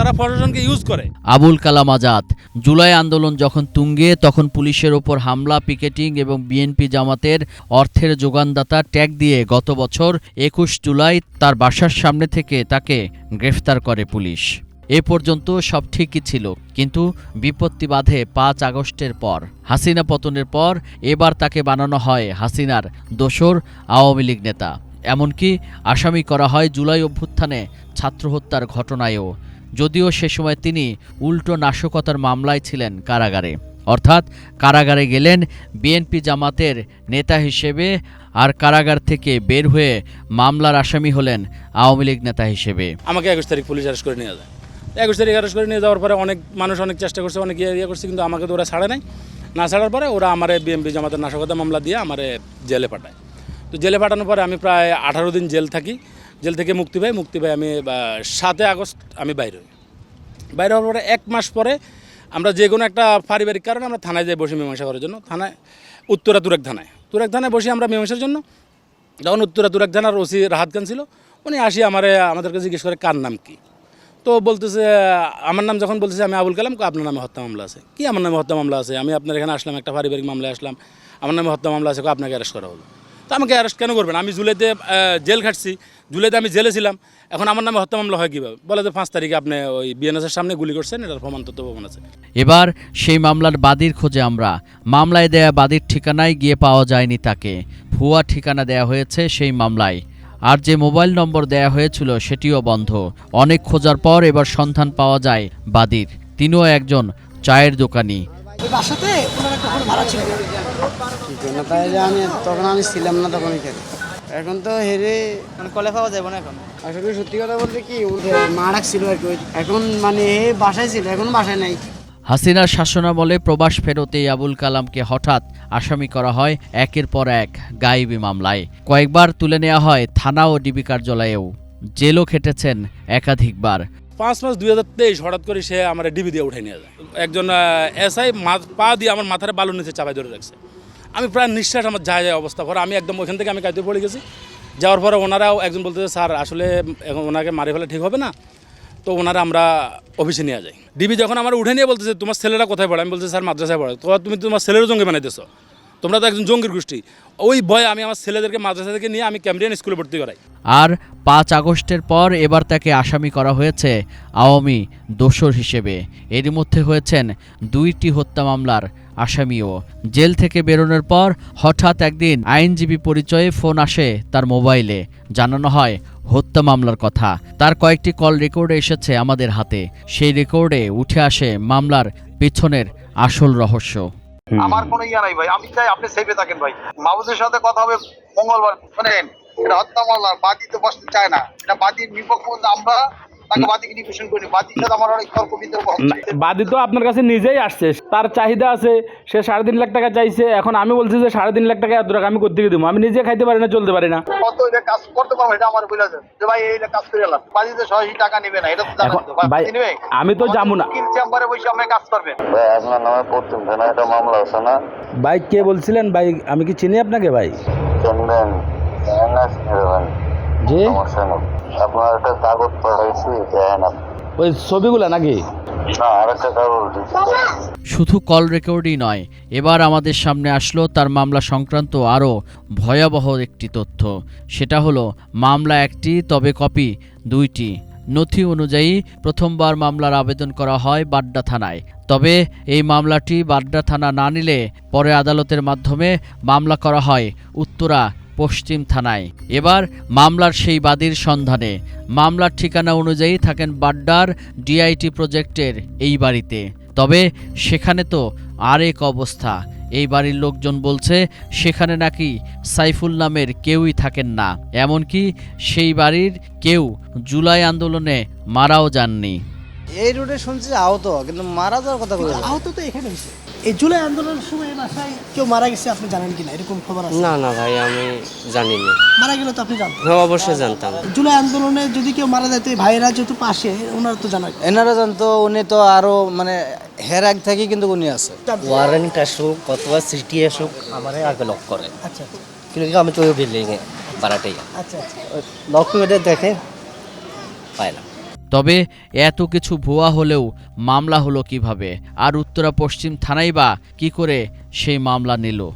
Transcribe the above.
তারা প্রশাসনকে ইউজ করে। আবুল কালাম আজাদ, জুলাই আন্দোলন যখন তুঙ্গে, তখন পুলিশের ওপর হামলা, পিকেটিং এবং বিএনপি জামাতের অর্থের যোগানদাতা ট্যাগ দিয়ে গত বছর একুশ জুলাই তার বাসার সামনে থেকে তাকে গ্রেফতার করে পুলিশ। এ পর্যন্ত সব ঠিকই ছিল, কিন্তু বিপত্তি বাধে পাঁচ আগস্টের পর। হাসিনা পতনের পর এবার তাকে বানানো হয় হাসিনার দোসর আওয়ামী লীগ নেতা। এমনকি আসামি করা হয় জুলাই অভ্যুত্থানে ছাত্র হত্যার ঘটনায়ও। যদিও সে সময় তিনি উল্টো নাশকতার মামলায় ছিলেন কারাগারে। অর্থাৎ কারাগারে গেলেন বিএনপি জামাতের নেতা হিসেবে আর কারাগার থেকে বের হয়ে মামলার আসামি হলেন আওয়ামী লীগ নেতা হিসেবে। আমাকে একুশ তারিখ পুলিশ অ্যারেস্ট করে নিয়ে যায়। একুশ তারিখ অ্যারেস্ট করে নিয়ে যাওয়ার পরে অনেক মানুষ অনেক চেষ্টা করছে, অনেক ইয়ে ইয়ে করছে, কিন্তু আমাকে তো ওরা ছাড়ে নাই। না ছাড়ার পরে ওরা আমার বিএমপি জামাতের নাশকতা মামলা দিয়ে আমার জেলে পাঠায়। তো জেলে পাঠানোর পরে আমি প্রায় আঠারো দিন জেল থাকি। জেল থেকে মুক্তি পাই মুক্তি পাই আমি সাতই আগস্ট আমি বাইরে হই। বাইরে হওয়ার পরে এক মাস পরে আমরা যে কোনো একটা পারিবারিক কারণে আমরা থানায় যাই বসি মীমাংসা করার জন্য। থানায়, উত্তরা তুরেক থানায়। তুরেক থানায় বসে আমরা মীমাংসার জন্য। যখন উত্তরা তুরাক থানার ওসি রাহাত খান ছিল, উনি আসি আমারে আমাদেরকে জিজ্ঞেস করে কার নাম কি? তো বলতেছে, আমার নাম যখন বলতেছে, আমি আবুল কালাম আপনার নামে হত্যা মামলা আছে। কি, আমার নামে হত্যা মামলা আছে? আমি আপনার এখানে আসলাম, একটা পারিবারিক মামলায় আসলাম। আমার নামে হত্যা মামলা আছে আপনাকে অ্যারেস্ট করা হলো। তো আমাকে অ্যারেস্ট কেন করবেন? আমি জুলাইতে জেল খাটছি। জুলাইতে আমি জেলে ছিলাম। এখন আমার নামে হত্যা মামলা হয় কীভাবে? বলে যে পাঁচ তারিখে আপনি ওই বিএনএসের সামনে গুলি করছেন, এটার প্রমাণ তথ্য প্রমাণ আছে। এবার সেই মামলার বাদীর খোঁজে আমরা। মামলায় দেয়া বাদীর ঠিকানায় গিয়ে পাওয়া যায়নি তাকে। ভুয়া ঠিকানা দেয়া হয়েছে সেই মামলায়। আর যে মোবাইল নম্বর দেয়া হয়েছিল সেটিও বন্ধ। অনেক খোঁজার পর এবার সন্ধান পাওয়া যায় বাদীর। তিনিও একজন চায়ের দোকানি। বাসাতে ওনারা কখনো ভাড়া ছিল। না। কি জন্য তাই যে আমি তখন আমি ছিলাম না তখন এখানে। এখন তো হেরে মানে কলে পাওয়া যাবে না এখন? আসলে সত্যি কথা বলতে কি মা ডাকছিল আর কি এখন মানে বাসায় ছিল এখন বাসায় নাই। হাসিনার শাসনামলে প্রবাস ফেরতেই আবুল কালামকে হঠাৎ আসামি করা হয় একের পর এক গায়েবী মামলায়। কয়েকবার তুলে নেওয়া হয় থানা ও ডিবি কার্যালয়েও। জেলও খেটেছেন একাধিকবার। পাঁচ মাস দুই হাজার তেইশ হঠাৎ করে সে আমার ডিবি দিয়ে উঠে নিয়ে যায়। একজন এসআই পা দিয়ে আমার মাথার বালুর নিচে চাপাই ধরে রাখছে। আমি প্রায় নিঃশ্বাস আমার যায় যায় অবস্থা। পরে আমি একদম ওইখান থেকে আমি কাইতে পড়ে গেছি। যাওয়ার পরে ওনারাও একজন বলতেছে, স্যার, আসলে এখন ওনাকে মারি ফেলে ঠিক হবে না। তো ওনারা আমরা অফিসে নিয়ে যাই। ডিবি যখন আমার উঠে নিয়ে বলতেছে, তোমার ছেলেরা কোথায় পড়ে? আমি বলছি স্যার, মাদ্রাসায় পড়ে। তো তুমি তোমার ছেলেরও জঙ্গি বানাইতেছো। তোমরা তো একজন জঙ্গির গোষ্ঠী। ওই ভয়ে আমি আমার ছেলেদেরকে মাদ্রাসা থেকে নিয়ে আমি ক্যামরিয়ান স্কুলে ভর্তি করাই। আর পাঁচ আগস্টের পর এবার তাকে আসামি করা হয়েছে আওয়ামী দোসর হিসেবে। এরই মধ্যে হয়েছেন দুইটি হত্যা মামলার আসামিও। জেল থেকে বেরোনোর পর হঠাৎ একদিন আইনজীবী পরিচয়ে ফোন আসে তার মোবাইলে। জানানো হয়, হত্যা মামলার কথা। তার কয়েকটি কল রেকর্ডে এসেছে আমাদের হাতে। সেই রেকর্ডে উঠে আসে মামলার পেছনের আসল রহস্য। আমার কোনো ইয়া নাই ভাই। আমি চাই আপনি সেফে থাকেন ভাই। মাহবুবের সাথে কথা হবে, মঙ্গলবার। শোনেন, এটা হত্যা মামলা বাদী তো বসতে চায় না। এটা বাদীর বিপক্ষ আমরা বাদী তো আপনার কাছে নিজেই আসছে। তার চাহিদা আছে সে সাড়ে তিন লাখ টাকা চাইছে এখন আমি বলছি যে সাড়ে তিন লাখ টাকা এত টাকা আমি করতে দেবো? আমি নিজে খাইতে পারি না চলতে পারি না। কাজ করতে পারব এটা আমার বলে যে ভাই এই কাজ করে এলাম। বাদীতে সরাসরি টাকা নেবে না এটা তো জানেন এখন তো। ভাই বাদী নেবে? আমি তো যাব না। ভাই কে বলছিলেন? ভাই আমি কি চিনি আপনাকে ভাই? নেই। আপনার একটা কাগজ পাঠাইছি আপনি ওই ছবিগুলা নাকি? শুধু কল রেকর্ডই নয় এবার আমাদের সামনে আসলো তার মামলা সংক্রান্ত আরও ভয়াবহ একটি তথ্য। সেটা হলো মামলা একটি তবে কপি দুইটি। নথি অনুযায়ী প্রথমবার মামলার আবেদন করা হয় বাড্ডা থানায়। তবে এই মামলাটি বাড্ডা থানা না নিলে পরে আদালতের মাধ্যমে মামলা করা হয় উত্তরা পশ্চিম থানায়। এবার মামলার সেই বাদীর সন্ধানে। মামলার ঠিকানা অনুযায়ী থাকেন বাড্ডার ডিআইটি প্রজেক্টের এই বাড়িতে। তবে সেখানে তো আরেক অবস্থা। এই বাড়ির লোকজন বলছে, সেখানে নাকি সাইফুল নামের কেউই থাকেন না। এমনকি সেই বাড়ির কেউ জুলাই আন্দোলনে মারাও যাননি। এই রোডে শুনছি আহত কিন্তু মারা যাওয়ার কথা বলে আহত তো এখানে হয়েছে এই জুলাই আন্দোলনের সময় এই বাসায় কেউ মারা গেছে আপনি জানেন কিনা? এরকম খবর আছে? না না ভাই আমি জানি না। মারা গেলে তো আপনি জানতেন। হ্যাঁ অবশ্যই জানতাম। জুলাই আন্দোলনে যদি কেউ মারা যায় তো এই ভাইয়েরা যেহেতু পাশে ওনার তো জানা এনারা জানতো উনি তো আরও মানে হের আগ থেকে কিন্তু উনি আছে। ওয়ারেন্ট আসুক অথবা সিটি আসুক আমার আগে লক করে। আচ্ছা কিন্তু আমি তো ওই বিল্ডিংয়ে ভাড়াটাই আচ্ছা আচ্ছা। লক করে দেখে পাই না তবে এত কিছু ভুয়া হলেও মামলা হলো কীভাবে? আর উত্তরা পশ্চিম থানাই বা কী করে সেই মামলা নিল?